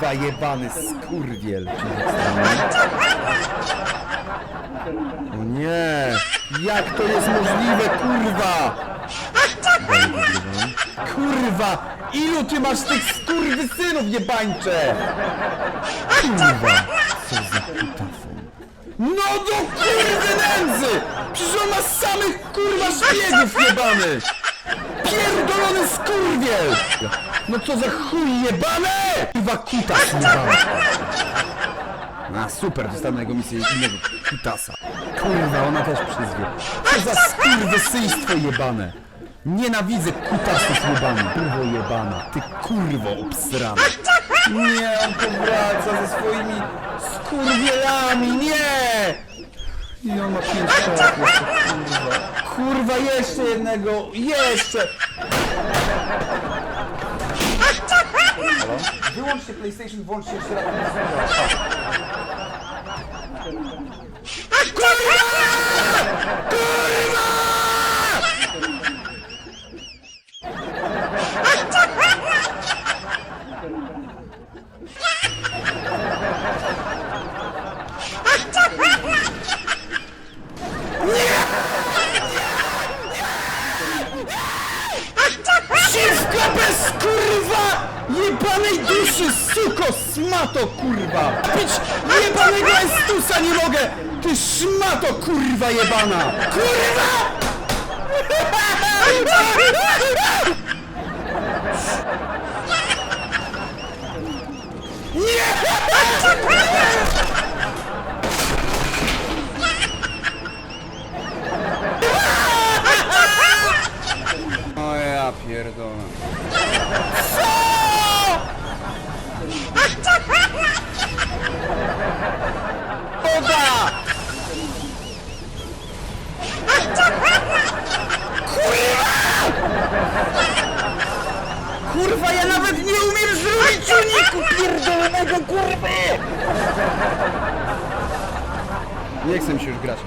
Kurwa jebany skurwiel. O nie! Jak to jest możliwe, kurwa? Kurwa! Ilu ty masz tych skurwysynów jebańcze? Kurwa! Co za kutafon. No do kurwy nędzy! Przecież on ma samych kurwa szpiegów jebanych! Pierdolony skurwiel! No co za chuj jebane! Kurwa kutas jebany! A super, dostanę jego misję innego kutasa. Kurwa, ona też przyzwie. Co za skurwysyństwo jebane! Nienawidzę kutasów jebanych. Kurwo jebana, ty kurwo obsrana. Nie, on powraca ze swoimi skurwielami, nie! I on ma pięć jeszcze, kurwa. Kurwa, jeszcze jednego, jeszcze! Wyłączcie PlayStation, włączcie jeszcze raz. Jebanej duszy, suko, smato kurwa! Pić jebanego estusa nie mogę! Ty szmato kurwa jebana! Kurwa! O ja pierdolę. Ja nawet nie umiem zrobić uniku pierdolonego kurwy! Nie chcę mi się już grać.